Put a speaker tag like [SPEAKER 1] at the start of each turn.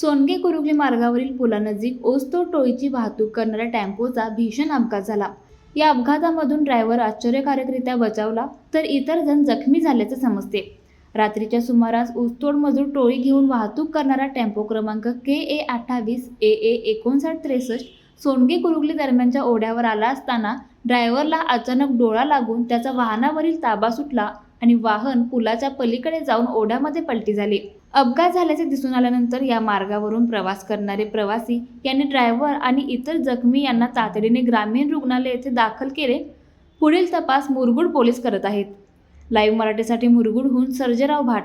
[SPEAKER 1] सोनगे कुरुगली मार्गावरील पुलानजीक ओस्तो टोळीची वाहतूक करणाऱ्या टेम्पोचा भीषण अपघात झाला. या अपघातामधून ड्रायव्हर आश्चर्यकारकरित्या बचावला तर इतर जण जखमी झाल्याचे समजते. रात्रीच्या सुमारास ऊसतोड मजूर टोळी घेऊन वाहतूक करणारा टेम्पो क्रमांक के ए अठ्ठावीस ए ए एकोणसाठ त्रेसष्ट सोनगे कुरुगली दरम्यानच्या ओढ्यावर आला असताना ड्रायव्हरला अचानक डोळा लागून त्याचा वाहनावरील ताबा सुटला आणि वाहन पुलाच्या पलीकडे जाऊन ओढ्यामध्ये पलटी झाली. अपघात झाल्याचे दिसून आल्यानंतर या मार्गावरून प्रवास करणारे प्रवासी यांनी ड्रायव्हर आणि इतर जखमी यांना तातडीने ग्रामीण रुग्णालय येथे दाखल केले. पुढील तपास मुरगुड पोलीस करत आहेत. लाईव्ह मराठीसाठी मुरगुडहून सर्जेराव भाट.